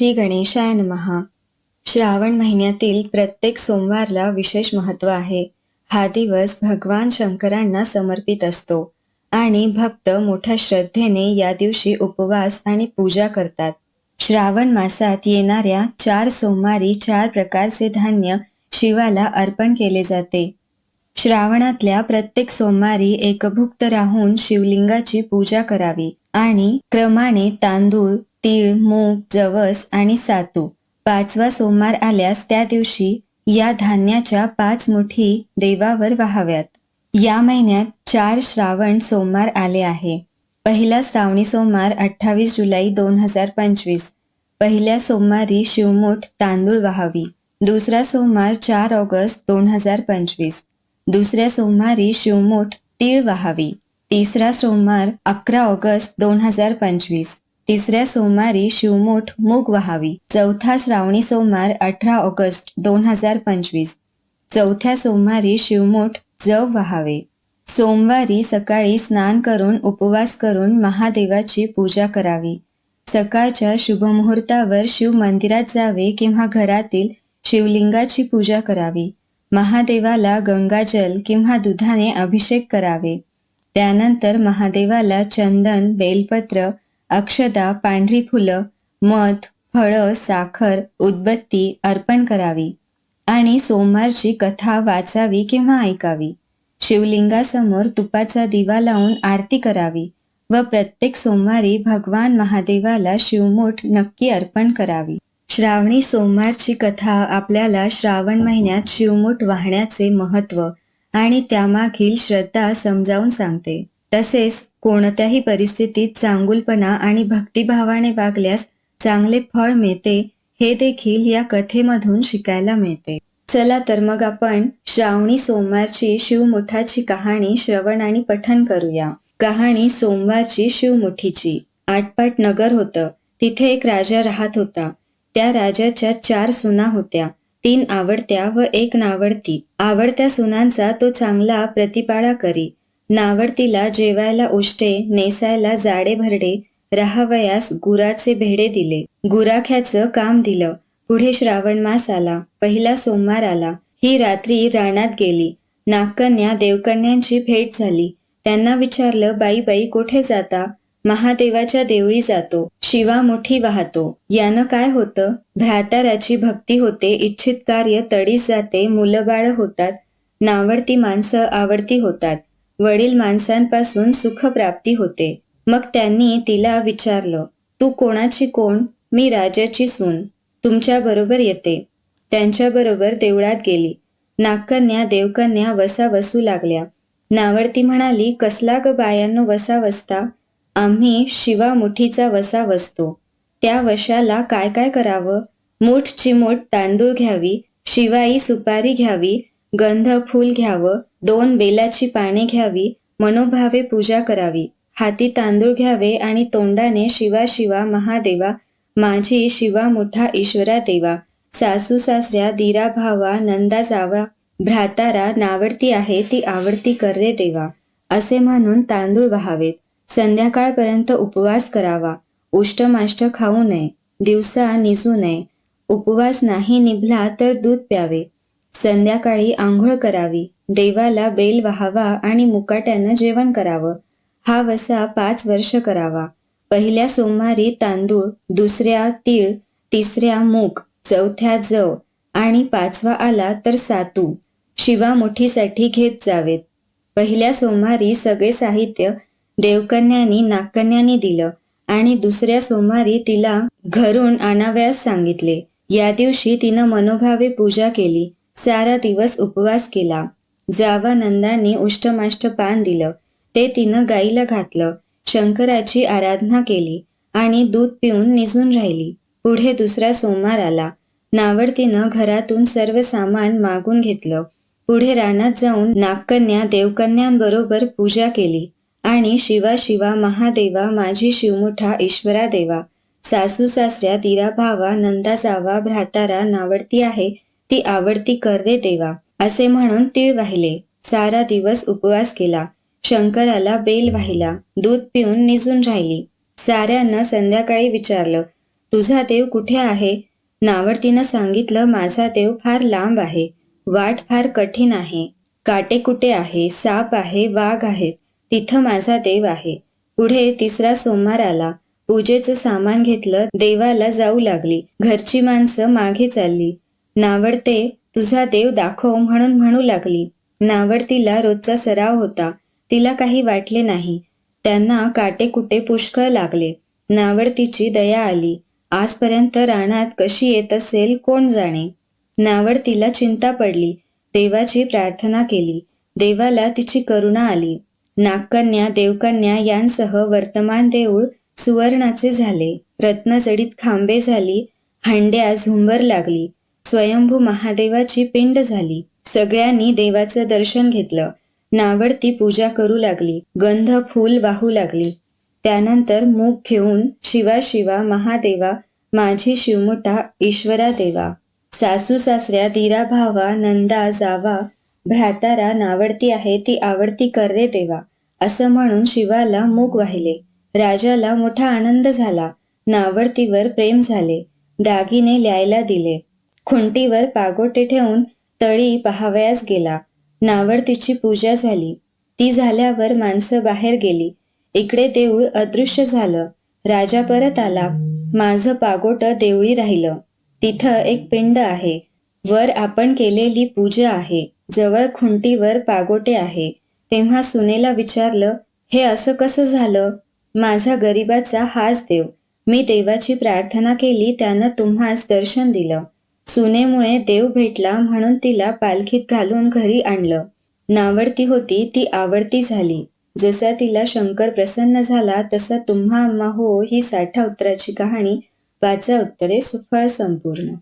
श्री गणेशाय नमहा श्रावण महिन्यातील प्रत्येक सोमवारला विशेष महत्त्व आहे. हा दिवस भगवान शंकरांना समर्पित असतो आणि भक्त मोठ्या श्रद्धेने या दिवशी उपवास आणि पूजा करतात. श्रावण मासात येणाऱ्या चार सोमवारी चार प्रकारचे धान्य शिवाला अर्पण केले जाते. श्रावणातल्या प्रत्येक सोमवारी एकभुक्त राहून शिवलिंगाची पूजा करावी आणि क्रमाने तांदूळ तीळ मूग जवस आणि सातू. पाचवा सोमवार आल्यास त्या दिवशी या धान्याच्या पाच मुठी देवावर वाहाव्यात. या महिन्यात चार श्रावण सोमवार आले आहे. पहिला श्रावणी सोमवार अठ्ठावीस जुलै दोन हजार पंचवीस. पहिल्या सोमवारी शिवमुठ तांदूळ वाहावी. दुसरा सोमवार चार ऑगस्ट दोन हजार पंचवीस. दुसऱ्या सोमवारी शिवमुठ तीळ वाहावी. तिसरा सोमवार अकरा ऑगस्ट दोन हजार पंचवीस. तिसऱ्या सोमवारी शिवमोठ मूग वहावी. चौथा श्रावणी सोमवार अठरा ऑगस्ट दोन हजार पंचवीस. चौथ्या सोमवारी शिवमोठ जव वाहावे. सोमवारी सकाळी स्नान करून उपवास करून महादेवाची पूजा करावी. सकाळच्या शुभमुहूर्तावर शिव मंदिरात जावे किंवा घरातील शिवलिंगाची पूजा करावी. महादेवाला गंगाजल किंवा दुधाने अभिषेक करावे. त्यानंतर महादेवाला चंदन बेलपत्र अक्षदा पांढरी फुलं मध फळं साखर उदबत्ती अर्पण करावी आणि सोमवारची कथा वाचावी किंवा ऐकावी. शिवलिंगासमोर तुपाचा दिवा लावून आरती करावी व प्रत्येक सोमवारी भगवान महादेवाला शिवमूठ नक्की अर्पण करावी. श्रावणी सोमवारची कथा आपल्याला श्रावण महिन्यात शिवमूठ वाहण्याचे महत्त्व आणि त्यामागील श्रद्धा समजावून सांगते. तसेच कोणत्याही परिस्थितीत चांगुलपणा आणि भक्तिभावाने वागल्यास चांगले फळ मिळते हे देखील या कथेमधून शिकायला मिळते. चला तर मग आपण श्रावणी सोमवारची शिवमुठाची कहाणी श्रवण आणि पठन करूया. कहाणी सोमवारची शिवमुठीची. आटपाट नगर होतं. तिथे एक राजा राहत होता. त्या राजाच्या चार सुना होत्या. तीन आवडत्या व एक नावडती. आवडत्या सुनांचा तो चांगला प्रतिपाळा करी. नावडतीला जेवायला उष्टे नेसायला जाडे भरडे राहावयास गुराचे भेडे दिले. गुराख्याचं काम दिलं. पुढे श्रावण मास आला. पहिला सोमवार आला. ही रात्री रानात गेली. नागकन्या देवकन्यांची भेट झाली. त्यांना विचारलं बाई बाई कुठे जाता? महादेवाच्या देवळी जातो. शिवा मोठी वाहतो. यानं काय होतं? भ्राताराची भक्ती होते इच्छित कार्य तडीस जाते मुलं बाळ होतात नावडती माणसं आवडती होतात. वडील माणसांपासून सुखप्राप्ती होते. मग त्यांनी तिला विचारलं तू कोणाची कोण? मी राजाची सून. तुमच्या बरोबर येते. त्यांच्याबरोबर देवळात गेली. नागकन्या देवकन्या वसा वसू लागल्या. नावडती म्हणाली कसला ग बायांनो वसा वसता आम्ही शिवा मुठीचा वसा वसतो त्या वशाला काय काय करावं? मूठ चिमूठ तांदूळ घ्यावी शिवाई सुपारी घ्यावी गंध फूल घ्यावं दोन बेलाची पाने घ्यावी मनोभावे पूजा करावी. हाती तांदूळ घ्यावे आणि तोंडाने शिवा शिवा महादेवा माझी शिवा मोठा ईश्वरा देवा. सासू सासऱ्या दिरा भावा नंदा जावा भ्रातारा नावडती आहे ती आवडती कर रे देवा. असे म्हणून तांदूळ व्हावेत. संध्याकाळपर्यंत उपवास करावा. उष्टमाष्ट खाऊ नये. दिवसा निजू नये. उपवास नाही निभला तर दूध प्यावे. संध्याकाळी आंघोळ करावी. देवाला बेल वाहावा आणि मुकाट्यानं जेवण करावं. हा वसा पाच वर्ष करावा. पहिल्या सोमवारी तांदूळ दुसऱ्या तीळ तिसऱ्या मूग चौथ्या जव आणि पाचवा आला तर सातू. शिवा मुठीसाठी घेत जावेत. पहिल्या सोमवारी सगळे साहित्य देवकन्यांनी नागकन्यांनी दिलं आणि दुसऱ्या सोमवारी तिला घरून आणाव्यास सांगितले. या दिवशी तिनं मनोभावे पूजा केली. सारा दिवस उपवास केला. जावा नंदाने उष्टमाष्ट पान दिलं. ते तिनं गाईला घातलं. शंकराची आराधना केली आणि दूध पिऊन निजून राहिली. पुढे दुसरा सोमवार आला. नावडतीनं घरातून सर्व सामान मागून घेतलं. पुढे रानात जाऊन नागकन्या देवकन्यांबरोबर पूजा केली आणि शिवा शिवा महादेवा माझी शिवमुठा ईश्वरा देवा सासू सासऱ्या दिरा भावा नंदा जावा भ्रातारा नावडती आहे ती आवडती कर रे देवा असे म्हणून तीळ वाहिले. सारा दिवस उपवास केला. शंकराला बेल वाहिला. दूध पिऊन निजून राहिली. साऱ्यांना संध्याकाळी विचारलं तुझा देव कुठे आहे? नावडतीनं सांगितलं माझा देव फार लांब आहे. वाट फार कठीण आहे. काटे कुठे आहे. साप आहे. वाघ आहेत. तिथं माझा देव आहे. पुढे तिसरा सोमवार आला. पूजेचं सामान घेतलं. देवाला जाऊ लागली. घरची माणसं मागे चालली. नावडते तुझा देव दाखव म्हणून म्हणू लागली. नावडतीला रोजचा सराव होता. तिला काही वाटले नाही. त्यांना काटे कुटे पुष्कळ लागले. नावडतीची दया आली. आजपर्यंत रानात कशी येत असेल कोण जाणे? नावडतीला चिंता पडली. देवाची प्रार्थना केली. देवाला तिची करुणा आली. नागकन्या देवकन्या यांसह वर्तमान देऊळ सुवर्णाचे झाले. रत्नजडीत खांबे झाली. हंड्या झुंबर लागली. स्वयंभू महादेवाची पिंड झाली. सगळ्यांनी देवाचं दर्शन घेतलं. नावडती पूजा करू लागली. गंध फूल वाहू लागली. त्यानंतर मूग घेऊन शिवा शिवा महादेवा माझी शिवमुठा ईश्वरा देवा सासू सासऱ्या दिरा भावा नंदा जावा भ्रातारा नावडती आहे ती आवडती कर रे देवा असं म्हणून शिवाला मूग वाहिले. राजाला मोठा आनंद झाला. नावडतीवर प्रेम झाले. दागिने ल्यायला दिले. खुंटीवर पागोटे ठेवून तळी पहावयास गेला. नावडतीची पूजा झाली. ती झाल्यावर माणसं बाहेर गेली. इकडे देऊळ अदृश्य झालं. राजा परत आला. माझं पागोट देवळी राहिलं. तिथं एक पिंड आहे. वर आपण केलेली पूजा आहे. जवळ खुंटीवर पागोटे आहे. तेव्हा सुनेला विचारलं हे असं कसं झालं? माझा गरिबाचा हाच देव. मी देवाची प्रार्थना केली त्यानं तुम्हास दर्शन दिलं. सुनेमुळे देव भेटला म्हणून तिला पालखीत घालून घरी आणलं. नावडती होती ती आवडती झाली. जसा तिला शंकर प्रसन्न झाला तसा तुम्हा अम्मा हो ही साठा उत्तराची कहाणी वाचा उत्तरे सुफळ संपूर्ण.